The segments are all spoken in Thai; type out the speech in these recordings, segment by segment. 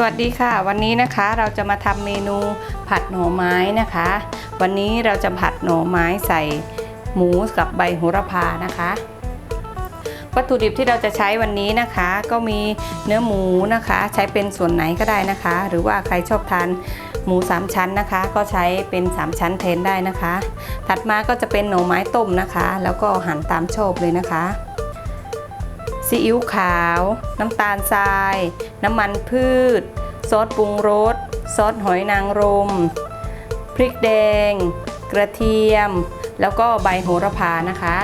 สวัสดีค่ะ วันนี้นะคะเราจะมาทำเมนูผัดหน่อไม้นะคะ วันนี้เราจะผัดหน่อไม้ใส่หมูกับใบโหระพานะคะ วัตถุดิบที่เราจะใช้วันนี้นะคะ ก็มีเนื้อหมูนะคะ ใช้เป็นส่วนไหนก็ได้นะคะ หรือว่าใครชอบทานหมู 3 ชั้นนะคะ ก็ใช้เป็น 3 ชั้นแทนได้นะคะ ถัดมาก็จะเป็นหน่อไม้ต้มนะคะ แล้วก็หั่นตามชอบเลยนะคะ ซีอิ๊วขาว น้ำตาลทราย น้ำมันพืช ซอสปรุงรส ซอสหอยนางรม พริกแดง กระเทียม แล้วก็ใบโหระพานะคะ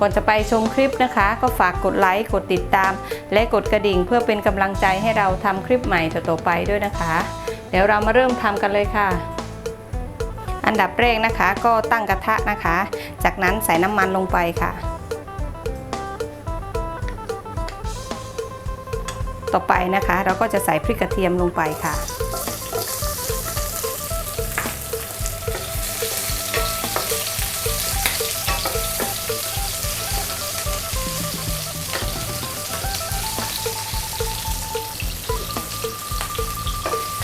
ก่อนจะไปชมคลิปนะคะ ก็ฝากกดไลค์ กดติดตาม และกดกระดิ่งเพื่อเป็นกำลังใจให้เราทำคลิปใหม่ต่อๆไปด้วยนะคะ เดี๋ยวเรามาเริ่มทำกันเลยค่ะอันดับแรกนะคะก็ตั้งกระทะนะคะ จากนั้นใส่น้ำมันลงไปค่ะ ต่อไปนะคะ เราก็จะใส่พริกกระเทียมลงไปค่ะ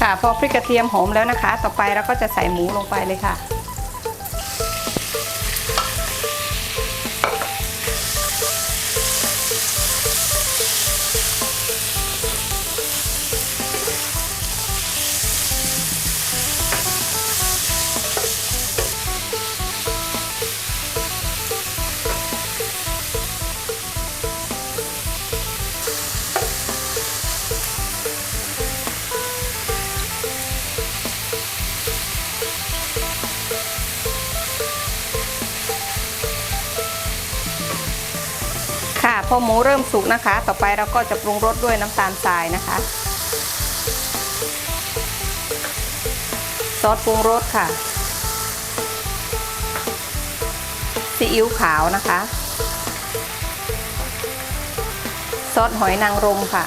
ค่ะพอพริกกระเทียมหอมแล้วนะคะ ต่อไปเราก็จะใส่หมูลงไปเลยค่ะ พอหมูเริ่มสุกนะคะ ต่อไปเราก็จะปรุงรสด้วยน้ำตาลทรายนะคะ ซอสปรุงรสค่ะซีอิ๊วขาวนะคะ ซอสหอยนางรมค่ะ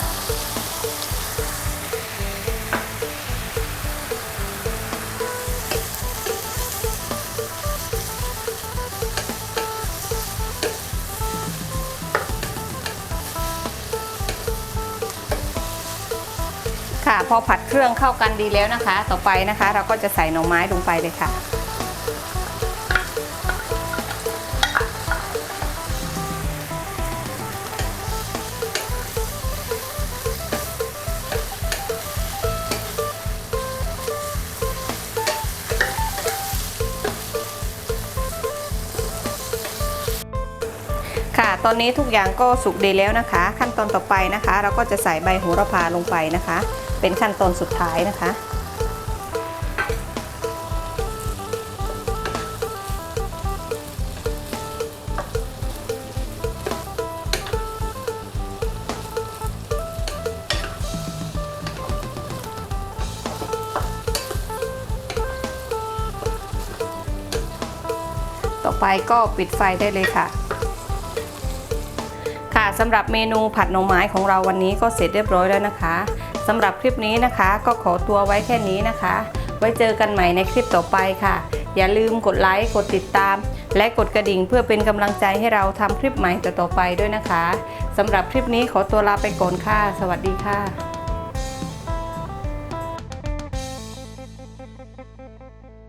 ค่ะ พอผัดเครื่องเข้ากันดีแล้วนะคะ ต่อไปนะคะ เราก็จะใส่หน่อไม้ลงไปเลยค่ะค่ะตอนนี้ทุกอย่างก็สุกดีแล้วนะคะ ขั้นตอนต่อไปนะคะ เราก็จะใส่ใบโหระพาลงไปนะคะ เป็นขั้นตอนสุดท้ายนะคะ ต่อไปก็ปิดไฟได้เลยค่ะค่ะสำหรับเมนูผัดหน่อไม้ของเราวันนี้ก็เสร็จเรียบร้อยแล้วนะคะสำหรับคลิปนี้นะคะ ก็ขอตัวไว้แค่นี้นะคะ ไว้เจอกันใหม่ในคลิปต่อไปค่ะ อย่าลืมกดไลค์กดติดตาม และกดกระดิ่งเพื่อเป็นกำลังใจให้เราทำคลิปใหม่ต่อๆไปด้วยนะคะสำหรับคลิปนี้ขอตัวลาไปก่อนค่ะ สวัสดีค่ะ